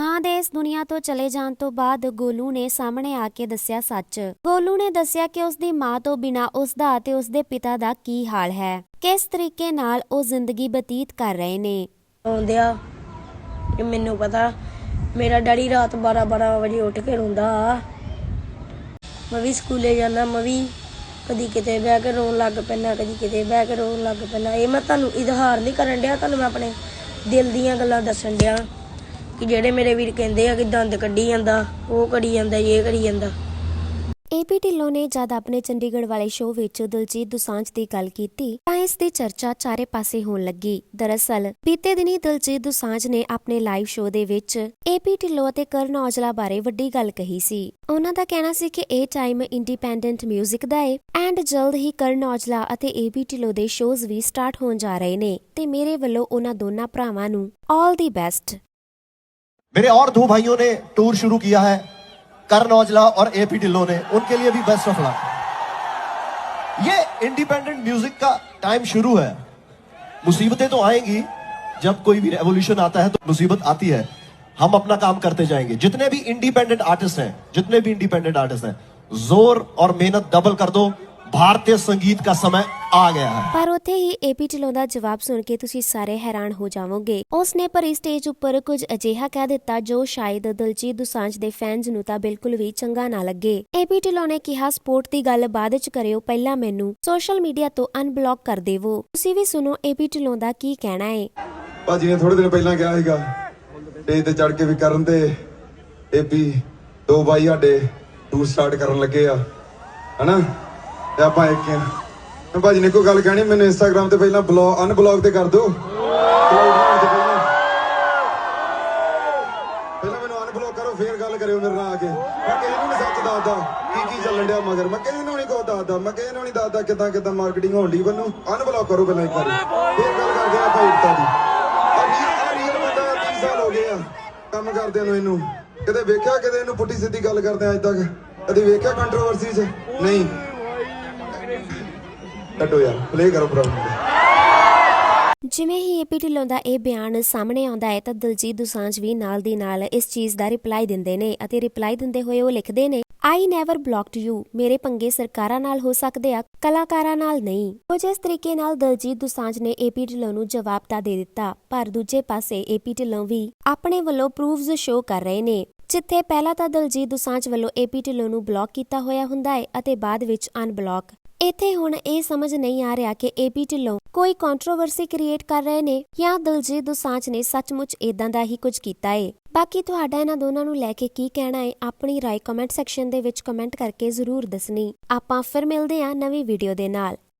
ਮਾਂ ਦੇ ਦੁਨੀਆ ਤੋਂ ਚਲੇ ਜਾਣ ਤੋਂ ਬਾਅਦ ਗੋਲੂ ਨੇ ਸਾਹਮਣੇ ਆ ਕੇ ਦੱਸਿਆ ਸੱਚ। ਗੋਲੂ ਨੇ ਦੱਸਿਆ ਕਿ ਉਸ ਦੀ ਮਾਂ ਤੋਂ ਬਿਨਾਂ ਉਸ ਦਾ ਅਤੇ ਉਸ ਦੇ ਪਿਤਾ ਦਾ ਕੀ ਹਾਲ ਹੈ। ਕਿਸ ਤਰੀਕੇ ਨਾਲ ਉਹ ਜ਼ਿੰਦਗੀ ਬਤੀਤ ਕਰ ਰਹੇ ਨੇ? ਆਉਂਦੇ ਕਿ ਮੈਨੂੰ ਪਤਾ ਮੇਰਾ ਡੈਡੀ ਰਾਤ 12 12 ਵਜੇ ਉੱਠ ਕੇ ਰੋਂਦਾ ਆ। ਮੈਂ ਵੀ ਸਕੂਲੇ ਜਾਂਦਾ, ਮੈਂ ਵੀ ਕਦੀ ਕਿਤੇ ਬਹਿ ਕੇ ਰੋਣ ਲੱਗ ਪੈਣਾ ਕਦੀ ਕਿਤੇ ਬਹਿ ਕੇ ਰੋਣ ਲੱਗ ਪੈਣਾ ਇਹ ਮੈਂ ਤੁਹਾਨੂੰ ਇਜ਼ਹਾਰ ਨਹੀਂ ਕਰਨ ਡਿਆ, ਤੁਹਾਨੂੰ ਮੈਂ ਆਪਣੇ ਦਿਲ ਦੀਆਂ ਗੱਲਾਂ ਦੱਸਣ ਡਿਆ। ਕਿ ਜਿਹੜੇ ਮੇਰੇ ਵੀਰ ਕਹਿੰਦੇ ਆ ਕਿ ਦੰਦ ਕੱਢੀ ਜਾਂਦਾ ਉਹ ਕਰੀ ਜਾਂਦਾ ਇਹ ਕਰੀ ਜਾਂਦਾ ਏਪੀ ਢਿੱਲੋਂ ਨੇ ਜਦ ਆਪਣੇ ਚੰਡੀਗੜ੍ਹ ਵਾਲੇ ਸ਼ੋਅ ਵਿੱਚ ਦਿਲਜੀਤ ਦੁਸਾਂਝ ਦੀ ਗੱਲ ਕੀਤੀ ਤਾਂ ਇਸ ਦੀ ਚਰਚਾ ਚਾਰੇ ਪਾਸੇ ਹੋਣ ਲੱਗੀ ਦਰਅਸਲ ਬੀਤੇ ਦਿਨੀ ਦਿਲਜੀਤ ਦੁਸਾਂਝ ਨੇ ਆਪਣੇ ਲਾਈਵ ਸ਼ੋਅ ਦੇ ਵਿੱਚ ਏਪੀ ਢਿੱਲੋਂ ਅਤੇ ਕਰਨ ਔਜਲਾ ਬਾਰੇ ਵੱਡੀ ਗੱਲ ਕਹੀ ਸੀ ਉਹਨਾਂ ਦਾ ਕਹਿਣਾ ਸੀ ਕਿ ਇਹ ਟਾਈਮ ਇੰਡੀਪੈਂਡੈਂਟ 뮤직 ਦਾ ਹੈ ਐਂਡ ਜਲਦ ਹੀ ਕਰਨ ਔਜਲਾ ਅਤੇ ਏਪੀ ਢਿੱਲੋਂ ਦੇ ਸ਼ੋਜ਼ ਵੀ ਸਟਾਰਟ ਹੋਣ ਜਾ ਰਹੇ ਨੇ ਤੇ ਮੇਰੇ ਵੱਲੋਂ ਉਹਨਾਂ ਦੋਨਾਂ ਭਰਾਵਾਂ ਨੂੰ 올 ਦੀ ਬੈਸਟ मेरे और दो भाइयों ने टूर शुरू किया है, करण औजला और एपी ढिल्लों ने। उनके लिए भी बेस्ट ऑफ़ लक ये इंडिपेंडेंट म्यूज़िक का टाइम शुरू है। मुसीबतें तो आएँगी। जब कोई भी रेवोल्यूशन आता है तो मुसीबत आती है। हम अपना काम करते जाएँगे। जितने भी इंडिपेंडेंट आर्टिस्ट हैं, जितने भी इंडिपेंडेंट आर्टिस्ट हैं, ज़ोर और मेहनत डबल कर दो। भारतीय संगीत का समय आ गया है ਪਰ ਉੱਥੇ ਹੀ ਏਪੀ ਢਿੱਲੋਂ ਦਾ ਜਵਾਬ ਸੁਣ ਕੇ ਤੁਸੀਂ ਸਾਰੇ ਹੈਰਾਨ ਹੋ ਜਾਵੋਗੇ ਉਸ ਨੇ ਭਰੀ ਸਟੇਜ ਉੱਪਰ ਕੁਝ ਅਜਿਹਾ ਕਹਿ ਦਿੱਤਾ ਜੋ ਸ਼ਾਇਦ ਦਿਲਜੀਤ ਦੁਸਾਂਝ ਦੇ ਫੈਨਸ ਨੂੰ ਤਾਂ ਬਿਲਕੁਲ ਵੀ ਚੰਗਾ ਨਾ ਲੱਗੇ ਏਪੀ ਢਿੱਲੋਂ ਨੇ ਕਿਹਾ ਸਪੋਰਟ ਦੀ ਗੱਲ ਬਾਅਦ ਚ ਕਰਿਓ ਪਹਿਲਾਂ ਮੈਨੂੰ ਸੋਸ਼ਲ ਮੀਡੀਆ ਤੋਂ ਅਨਬਲੌਕ ਕਰ ਦੇਵੋ ਤੁਸੀਂ ਵੀ ਸੁਣੋ ਏਪੀ ਢਿੱਲੋਂ ਦਾ ਕੀ ਕਹਿਣਾ ਹੈ ਭਾਜੀ ਨੇ ਥੋੜੇ ਦਿਨ ਪਹਿਲਾਂ ਕਿਹਾ ਸੀਗਾ ਸਟੇਜ ਤੇ ਚੜ ਕੇ ਵੀ ਕਰਨ ਤੇ ਏਪੀ ਦੋ ਬਾਈ ਸਾਡੇ ਟੂਰ ਸਟਾਰਟ ਕਰਨ ਲੱਗੇ ਆ ਹਨਾ ਤੇ ਆਪਾਂ ਇੱਕ ਮੈਂ ਭਾਜੀ ਨੇ ਕੋਈ ਗੱਲ ਕਹਿਣੀ? ਮੈਨੂੰ ਇੰਸਟਾਗ੍ਰam ਤੇ ਪਹਿਲਾਂ ਬਲੌਗ ਅਨਬਲੌਗ ਤੇ ਕਰ ਦਿਓ। ਪਹਿਲਾਂ। ਮੈਨੂੰ ਅਨਬਲੌਕ ਕਰੋ, ਫੇਰ ਗੱਲ ਕਰਿਓ ਮੇਰੇ ਨਾਲ ਆ ਕੇ। ਮੈਂ ਕਿਸੇ ਨੂੰ ਨਹੀਂ ਸੱਚ ਦੱਸਦਾ ਕੀ ਕੀ ਚੱਲਣ ਡਿਆ ਮਗਰ। ਮੈਂ ਕਿਸੇ ਨੂੰ ਨਹੀਂ ਕੋ ਦੱਸਦਾ। ਮੈਂ ਕਿਸੇ ਨੂੰ ਨਹੀਂ ਦੱਸਦਾ ਕਿਦਾਂ ਕਿਦਾਂ ਮਾਰਕੀਟਿੰਗ ਹੋਣ ਦੀ ਮੈਨੂੰ। ਅਨਬਲੌਕ ਕਰੋ ਪਹਿਲਾਂ ਇੱਕ ਵਾਰੀ। ਫੇਰ ਗੱਲ ਕਰਦੇ ਆ ਭਾਈ ਇੱਕਤਾ ਦੀ। ਆ ਰੀਅਲ ਬੰਦਾ 30 ਸਾਲ ਹੋ ਗਏ ਆ ਕੰਮ ਕਰਦਿਆਂ ਨੂੰ ਇਹਨੂੰ। ਕਦੇ ਵੇਖਿਆ ਕਦੇ ਇਹਨੂੰ ਪੁੱਟੀ ਸਿੱਧੀ ਗੱਲ ਕਰਦੇ ਅੱਜ ਤੱਕ। ਕਦੇ ਵੇਖਿਆ ਕੰਟਰੋਵਰਸੀ 'ਚ ਨਹੀਂ। ਕੱਟੋ ਯਾਰ ਪਲੇ ਕਰੋ ਪ੍ਰੋਗਰਾਮ ਜਿਵੇਂ ਹੀ ਏਪੀ ਢਿੱਲੋਂ ਦਾ ਇਹ ਬਿਆਨ ਸਾਹਮਣੇ ਆਉਂਦਾ ਹੈ ਤਾਂ ਦਿਲਜੀਤ ਦੁਸਾਂਝ ਵੀ ਨਾਲ ਦੀ ਨਾਲ ਇਸ ਚੀਜ਼ ਦਾ ਰਿਪਲਾਈ ਦਿੰਦੇ ਨੇ ਅਤੇ ਰਿਪਲਾਈ ਦਿੰਦੇ ਹੋਏ ਉਹ ਲਿਖਦੇ ਨੇ ਆਈ ਨੈਵਰ ਬਲੌਕਡ ਯੂ ਮੇਰੇ ਪੰਗੇ ਸਰਕਾਰਾਂ ਨਾਲ ਹੋ ਸਕਦੇ ਆ, ਕਲਾਕਾਰਾਂ ਨਾਲ ਨਹੀਂ। ਕੁਝ ਇਸ ਤਰੀਕੇ ਨਾਲ ਦਿਲਜੀਤ ਦੁਸਾਂਝ ਨੇ ਏਪੀ ਢਿੱਲੋਂ ਨੂੰ ਜਵਾਬ ਤਾਂ ਦੇ ਦਿੱਤਾ, ਪਰ ਦੂਜੇ ਪਾਸੇ ਏਪੀ ਢਿੱਲੋਂ ਵੀ ਆਪਣੇ ਵੱਲੋਂ ਪ੍ਰੂਫਸ ਸ਼ੋ ਕਰ ਰਹੇ ਨੇ। ਜਿੱਥੇ ਪਹਿਲਾਂ ਤਾਂ ਦਲਜੀਤ ਦੁਸਾਂਝ ਵੱਲੋਂ ਏਪੀ ਢਿੱਲੋਂ ਨੂੰ ਬਲੌਕ ਕੀਤਾ ਹੋਇਆ ਹੁੰਦਾ ਹੈ ਅਤੇ ਬਾਅਦ ਵਿੱਚ ਅਨਬਲੌਕ ਇੱਥੇ ਹੁਣ ਇਹ ਸਮਝ ਨਹੀਂ ਆ ਰਿਹਾ ਕਿ ਏਪੀ ਢਿੱਲੋਂ ਕੋਈ ਕੰਟਰੋਵਰਸੀ ਕ੍ਰੀਏਟ ਕਰ ਰਹੇ ਨੇ ਜਾਂ ਦਿਲਜੀਤ ਦੋਸਾਂਝ ਨੇ ਸੱਚਮੁੱਚ ਇਦਾਂ ਦਾ ਹੀ ਕੁਝ ਕੀਤਾ ਏ। ਬਾਕੀ ਤੁਹਾਡਾ ਇਹਨਾਂ ਦੋਨਾਂ ਨੂੰ ਲੈ ਕੇ ਕੀ ਕਹਿਣਾ ਏ, ਆਪਣੀ ਰਾਏ ਕਮੈਂਟ ਸੈਕਸ਼ਨ ਦੇ ਵਿੱਚ ਕਮੈਂਟ ਕਰਕੇ ਜ਼ਰੂਰ ਦੱਸਣੀ। ਆਪਾਂ ਫਿਰ ਮਿਲਦੇ ਹਾਂ ਨਵੀਂ ਵੀਡੀਓ ਦੇ ਨਾਲ।